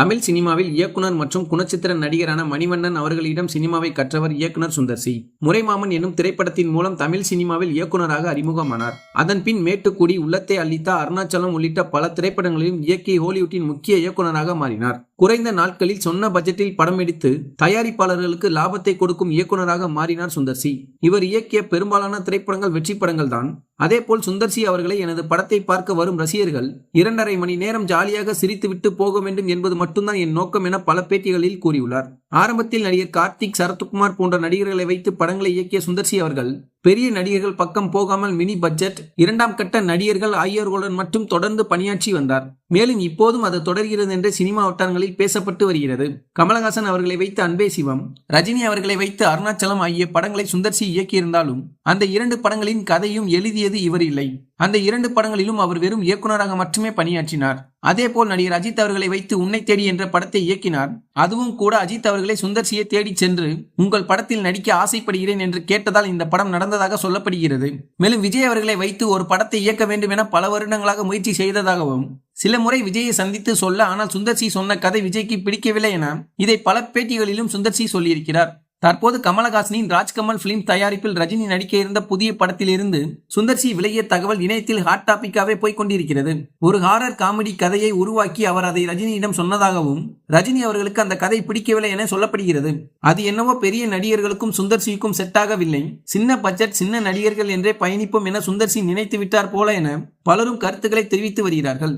தமிழ் சினிமாவில் இயக்குனர் மற்றும் குணச்சித்திர நடிகரான மணிவண்ணன் அவர்களிடம் சினிமாவை கற்றவர் இயக்குனர் சுந்தர்சி. முறைமாமன் என்னும் திரைப்படத்தின் மூலம் தமிழ் சினிமாவில் இயக்குனராக அறிமுகமானார். அதன் பின் மேட்டுக்குடி உள்ளத்தை அள்ளித்தா அருணாச்சலம் உள்ளிட்ட பல திரைப்படங்களிலும் இயக்கி ஹாலிவுட்டின் முக்கிய இயக்குனராக மாறினார். குறைந்த நாட்களில் சொன்ன பட்ஜெட்டில் படம் எடுத்து தயாரிப்பாளர்களுக்கு லாபத்தை கொடுக்கும் இயக்குனராக மாறினார் சுந்தர்சி. இவர் இயக்கிய பெரும்பாலான திரைப்படங்கள் வெற்றி படங்கள் தான் அதேபோல் சுந்தர்சி அவர்களை எனது படத்தை பார்க்க வரும் ரசிகர்கள் இரண்டரை மணி நேரம் ஜாலியாக சிரித்துவிட்டு போக வேண்டும் என்பது மட்டும்தான் என் நோக்கம் என பல பேட்டிகளில் கூறியுள்ளார். ஆரம்பத்தில் நடிகர் கார்த்திக் சரத்குமார் போன்ற நடிகர்களை வைத்து படங்களை இயக்கிய சுந்தர்சி அவர்கள் பெரிய நடிகர்கள் பக்கம் போகாமல் மினி பட்ஜெட் இரண்டாம் கட்ட நடிகர்கள் ஆகியோர்களுடன் மட்டும் தொடர்ந்து பணியாற்றி வந்தார். மேலும் இப்போதும் அது தொடர்கிறது என்று சினிமா வட்டாரங்களில் பேசப்பட்டு வருகிறது. கமலஹாசன் அவர்களை வைத்து அன்பே சிவம் ரஜினி அவர்களை வைத்து அருணாச்சலம் ஆகிய படங்களை சுந்தர்சி இயக்கியிருந்தாலும் அந்த இரண்டு படங்களின் கதையும் எழுதியது இவர் இல்லை. அந்த இரண்டு படங்களிலும் அவர் வெறும் இயக்குனராக மட்டுமே பணியாற்றினார். அதேபோல் நடிகர் அஜித் அவர்களை வைத்து உன்னை தேடி என்ற படத்தை இயக்கினார். அதுவும் கூட அஜித் அவர்களை சுந்தர்சியை தேடிச் சென்று உங்கள் படத்தில் நடிக்க ஆசைப்படுகிறேன் என்று கேட்டதால் இந்த படம் நடந்ததாக சொல்லப்படுகிறது. மேலும் விஜய் அவர்களை வைத்து ஒரு படத்தை இயக்க வேண்டும் என பல வருடங்களாக முயற்சி செய்ததாகவும் சில முறை விஜயை சந்தித்து சொல்ல ஆனால் சுந்தர்சி சொன்ன கதை விஜய்க்கு பிடிக்கவில்லை என இதை பல பேட்டிகளிலும் சுந்தர்சி சொல்லியிருக்கிறார். தற்போது கமலஹாசனின் ராஜ்கமல் பிலிம் தயாரிப்பில் ரஜினி நடிக்க இருந்த புதிய படத்திலிருந்து சுந்தர்சி விலகிய தகவல் இணையத்தில் ஹாட் டாபிக்காவே போய் கொண்டிருக்கிறது. ஒரு ஹாரர் காமெடி கதையை உருவாக்கி அவர் அதை ரஜினியிடம் சொன்னதாகவும் ரஜினி அவர்களுக்கு அந்த கதை பிடிக்கவில்லை என சொல்லப்படுகிறது. அது என்னவோ பெரிய நடிகர்களுக்கும் சுந்தர்சிக்கும் செட் ஆகவில்லை. சின்ன பட்ஜெட் சின்ன நடிகர்கள் என்றே பயணிப்போம் என சுந்தர்சி நினைத்து விட்டார் போல என பலரும் கருத்துக்களை தெரிவித்து வருகிறார்கள்.